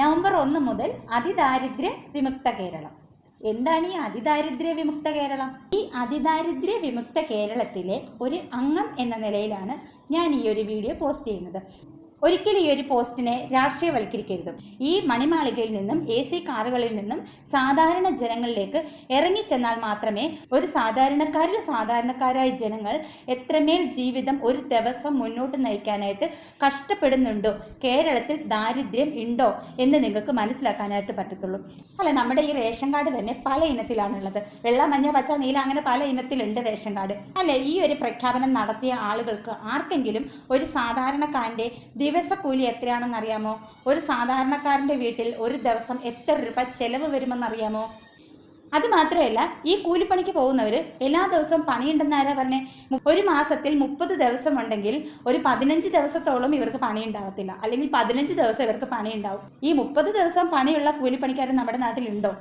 November ഒന്ന് മുതൽ അതിദാരിദ്ര്യ വിമുക്ത കേരളം. എന്താണ് ഈ അതിദാരിദ്ര്യ വിമുക്ത കേരളം? ഈ അതിദാരിദ്ര്യ വിമുക്ത കേരളത്തിലെ ഒരു അംഗം എന്ന നിലയിലാണ് ഞാൻ ഈ ഒരു വീഡിയോ പോസ്റ്റ് ചെയ്യുന്നത്. ഒരിക്കലും ഈ ഒരു പോസ്റ്റിനെ രാഷ്ട്രീയവൽക്കരിക്കരുത്. ഈ മണിമാളികയിൽ നിന്നും എ സി കാറുകളിൽ നിന്നും സാധാരണ ജനങ്ങളിലേക്ക് ഇറങ്ങിച്ചെന്നാൽ മാത്രമേ ഒരു സാധാരണക്കാരിൽ സാധാരണക്കാരായ ജനങ്ങൾ എത്രമേൽ ജീവിതം ഒരു ദിവസം മുന്നോട്ട് നയിക്കാനായിട്ട് കഷ്ടപ്പെടുന്നുണ്ടോ കേരളത്തിൽ ദാരിദ്ര്യം ഉണ്ടോ എന്ന് നിങ്ങൾക്ക് മനസ്സിലാക്കാനായിട്ട് പറ്റത്തുള്ളൂ. അല്ല നമ്മുടെ ഈ റേഷൻ കാർഡ് തന്നെ പല ഇനത്തിലാണുള്ളത്. വെള്ള മഞ്ഞ പച്ച നീല അങ്ങനെ പല ഇനത്തിലുണ്ട് റേഷൻ കാർഡ്. അല്ലെ ഈ ഒരു പ്രഖ്യാപനം നടത്തിയ ആളുകൾക്ക് ആർക്കെങ്കിലും ഒരു സാധാരണക്കാരന്റെ ദിവസക്കൂലി എത്രയാണെന്ന് അറിയാമോ ഒരു സാധാരണക്കാരന്റെ വീട്ടിൽ ഒരു ദിവസം എത്ര രൂപ ചെലവ് വരുമെന്നറിയാമോ? അത് മാത്രമല്ല ഈ കൂലിപ്പണിക്ക് പോകുന്നവർ എല്ലാ ദിവസവും പണിയുണ്ടെന്ന് ആരാ പറഞ്ഞേ? ഒരു മാസത്തിൽ മുപ്പത് ദിവസം ഉണ്ടെങ്കിൽ ഒരു പതിനഞ്ച് ദിവസത്തോളം ഇവർക്ക് പണി ഉണ്ടാവത്തില്ല അല്ലെങ്കിൽ പതിനഞ്ച് ദിവസം ഇവർക്ക് പണി ഉണ്ടാവും ഈ മുപ്പത് ദിവസം പണിയുള്ള കൂലിപ്പണിക്കാരൻ നമ്മുടെ നാട്ടിലുണ്ടോ?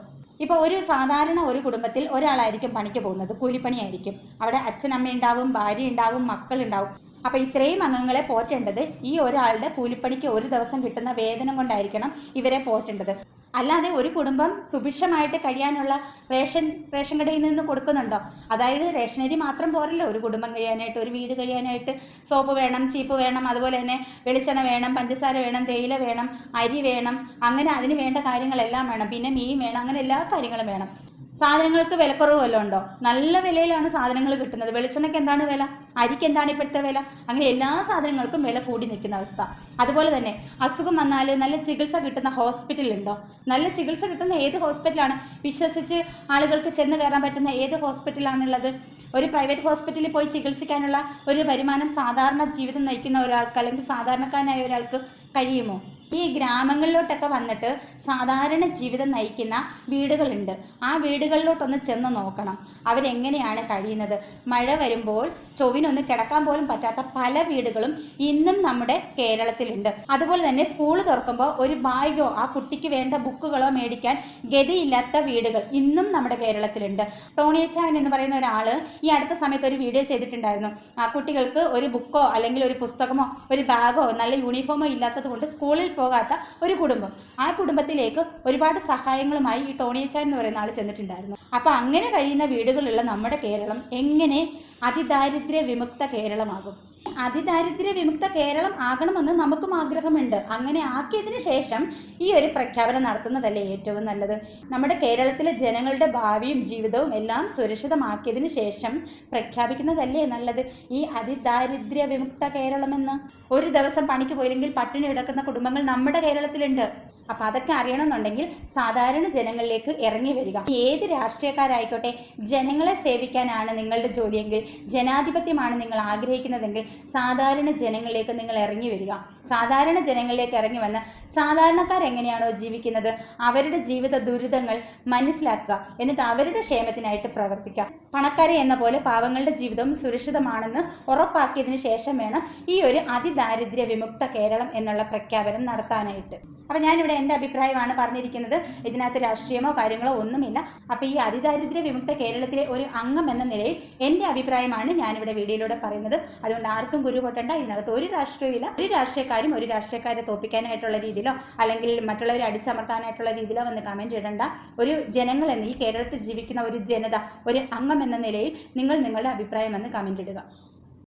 ഇപ്പോൾ ഒരു സാധാരണ ഒരു കുടുംബത്തിൽ ഒരാളായിരിക്കും പണിക്ക് പോകുന്നത്. കൂലിപ്പണിയായിരിക്കും. അവിടെ അച്ഛനമ്മ ഉണ്ടാവും ഭാര്യ ഉണ്ടാവും മക്കൾ ഉണ്ടാവും അപ്പോൾ ഇത്രയും അംഗങ്ങളെ പോറ്റേണ്ടത് ഈ ഒരാളുടെ കൂലിപ്പണിക്ക് ഒരു ദിവസം കിട്ടുന്ന വേതനം കൊണ്ടായിരിക്കണം ഇവരെ പോറ്റേണ്ടത്. അല്ലാതെ ഒരു കുടുംബം സുഭിക്ഷമായിട്ട് കഴിയാനുള്ള റേഷൻ റേഷൻ കടയിൽ നിന്ന് കൊടുക്കുന്നുണ്ടോ? അതായത് റേഷനരി മാത്രം പോരല്ലോ. ഒരു കുടുംബം കഴിയാനായിട്ട് ഒരു വീട് കഴിയാനായിട്ട് സോപ്പ് വേണം ചീപ്പ് വേണം അതുപോലെ തന്നെ വെളിച്ചെണ്ണ വേണം പഞ്ചസാര വേണം തേയില വേണം അരി വേണം അങ്ങനെ അതിന് വേണ്ട കാര്യങ്ങളെല്ലാം വേണം. പിന്നെ മീൻ വേണം അങ്ങനെ എല്ലാ കാര്യങ്ങളും വേണം. സാധനങ്ങൾക്ക് വിലക്കുറവ് വല്ലതും ഉണ്ടോ? നല്ല വിലയിലാണ് സാധനങ്ങൾ കിട്ടുന്നത്. വെളിച്ചെണ്ണയ്ക്ക് എന്താണ് വില? അരിക്ക് എന്താണ് ഇപ്പോഴത്തെ വില? അങ്ങനെ എല്ലാ സാധനങ്ങൾക്കും വില കൂടി നിൽക്കുന്ന അവസ്ഥ. അതുപോലെ തന്നെ അസുഖം വന്നാൽ നല്ല ചികിത്സ കിട്ടുന്ന ഹോസ്പിറ്റൽ ഉണ്ടോ? നല്ല ചികിത്സ കിട്ടുന്ന ഏത് ഹോസ്പിറ്റലാണ് വിശ്വസിച്ച് ആളുകൾക്ക് ചെന്ന് കയറാൻ പറ്റുന്ന ഏത് ഹോസ്പിറ്റലാണുള്ളത് ഒരു പ്രൈവറ്റ് ഹോസ്പിറ്റലിൽ പോയി ചികിത്സിക്കാനുള്ള ഒരു വരുമാനം സാധാരണ ജീവിതം നയിക്കുന്ന ഒരാൾക്ക് അല്ലെങ്കിൽ സാധാരണക്കാരനായ ഒരാൾക്ക് കഴിയുമോ? ഈ ഗ്രാമങ്ങളിലോട്ടൊക്കെ വന്നിട്ട് സാധാരണ ജീവിതം നയിക്കുന്ന വീടുകളുണ്ട്. ആ വീടുകളിലോട്ടൊന്ന് ചെന്ന് നോക്കണം. അവരെങ്ങനെയാണ് കഴിയുന്നത്? മഴ വരുമ്പോൾ ചൊവ്വിനൊന്ന് കിടക്കാൻ പോലും പറ്റാത്ത പല വീടുകളും ഇന്നും നമ്മുടെ കേരളത്തിലുണ്ട്. അതുപോലെ തന്നെ സ്കൂൾ തുറക്കുമ്പോൾ ഒരു ബാഗോ ആ കുട്ടിക്ക് വേണ്ട ബുക്കുകളോ മേടിക്കാൻ ഗതിയില്ലാത്ത വീടുകൾ ഇന്നും നമ്മുടെ കേരളത്തിലുണ്ട്. ടോണിയച്ചാൻ എന്ന് പറയുന്ന ഒരാൾ ഈ അടുത്ത സമയത്ത് ഒരു വീഡിയോ ചെയ്തിട്ടുണ്ടായിരുന്നു. ആ കുട്ടികൾക്ക് ഒരു ബുക്കോ അല്ലെങ്കിൽ ഒരു പുസ്തകമോ ഒരു ബാഗോ നല്ല യൂണിഫോമോ ഇല്ലാത്തത് കൊണ്ട് സ്കൂളിൽ പോകാത്ത ഒരു കുടുംബം. ആ കുടുംബത്തിലേക്ക് ഒരുപാട് സഹായങ്ങളുമായി ഈ ടോണിയച്ചാൻ എന്ന് പറയുന്ന ആൾ ചെന്നിട്ടുണ്ടായിരുന്നു. അപ്പൊ അങ്ങനെ കഴിയുന്ന വീടുകളുള്ള നമ്മുടെ കേരളം എങ്ങനെ അതിദാരിദ്ര്യ വിമുക്ത കേരളമാകും? അതിദാരിദ്ര്യ വിമുക്ത കേരളം ആകണമെന്ന് നമുക്കും ആഗ്രഹമുണ്ട്. അങ്ങനെ ആക്കിയതിന് ശേഷം ഈ ഒരു പ്രഖ്യാപനം നടത്തുന്നതല്ലേ ഏറ്റവും നല്ലത്? നമ്മുടെ കേരളത്തിലെ ജനങ്ങളുടെ ഭാവിയും ജീവിതവും എല്ലാം സുരക്ഷിതമാക്കിയതിന് ശേഷം പ്രഖ്യാപിക്കുന്നതല്ലേ നല്ലത്? ഈ അതിദാരിദ്ര്യ വിമുക്ത കേരളമെന്ന്? ഒരു ദിവസം പണിക്ക് പോയില്ലെങ്കിൽ പട്ടിണി കിടക്കുന്ന കുടുംബങ്ങൾ നമ്മുടെ കേരളത്തിലുണ്ട്. അപ്പൊ അതൊക്കെ അറിയണമെന്നുണ്ടെങ്കിൽ സാധാരണ ജനങ്ങളിലേക്ക് ഇറങ്ങി വരിക. ഏത് രാഷ്ട്രീയക്കാരായിക്കോട്ടെ ജനങ്ങളെ സേവിക്കാനാണ് നിങ്ങളുടെ ജോലിയെങ്കിൽ ജനാധിപത്യമാണ് നിങ്ങൾ ആഗ്രഹിക്കുന്നതെങ്കിൽ സാധാരണ ജനങ്ങളിലേക്ക് നിങ്ങൾ ഇറങ്ങി വരിക. സാധാരണ ജനങ്ങളിലേക്ക് ഇറങ്ങി വന്ന് സാധാരണക്കാർ എങ്ങനെയാണോ ജീവിക്കുന്നത് അവരുടെ ജീവിത ദുരിതങ്ങൾ മനസ്സിലാക്കുക. എന്നിട്ട് അവരുടെ ക്ഷേമത്തിനായിട്ട് പ്രവർത്തിക്കുക പണക്കാരെ എന്ന പോലെ പാവങ്ങളുടെ ജീവിതവും സുരക്ഷിതമാണെന്ന് ഉറപ്പാക്കിയതിന് ശേഷം വേണം ഈ ഒരു അതിദാരിദ്ര്യ വിമുക്ത കേരളം എന്നുള്ള പ്രഖ്യാപനം നടത്താനായിട്ട്. അപ്പം ഞാനിവിടെ എന്റെ അഭിപ്രായമാണ് പറഞ്ഞിരിക്കുന്നത്. ഇതിനകത്ത് രാഷ്ട്രീയമോ കാര്യങ്ങളോ ഒന്നുമില്ല. അപ്പോൾ ഈ അതിദാരിദ്ര്യ വിമുക്ത കേരളത്തിലെ ഒരു അംഗം എന്ന നിലയിൽ എന്റെ അഭിപ്രായമാണ് ഞാനിവിടെ വീഡിയോയിലൂടെ പറയുന്നത്. അതുകൊണ്ട് ആർക്കും ഗുരു പൊട്ടണ്ട. ഇതിനകത്ത് ഒരു രാഷ്ട്രീയമില്ല ഒരു രാഷ്ട്രീയക്കാരും ഒരു രാഷ്ട്രീയക്കാരെ തോപ്പിക്കാനായിട്ടുള്ള രീതിയിലോ അല്ലെങ്കിൽ മറ്റുള്ളവരെ അടിച്ചമർത്താനായിട്ടുള്ള രീതിയിലോ വന്ന് കമന്റ് ഇടണ്ട. ഒരു ജനങ്ങൾ എന്ന് ഈ കേരളത്തിൽ ജീവിക്കുന്ന ഒരു ജനത ഒരു അംഗം എന്ന നിലയിൽ നിങ്ങൾ നിങ്ങളുടെ അഭിപ്രായം വന്ന് കമന്റ് ഇടുക.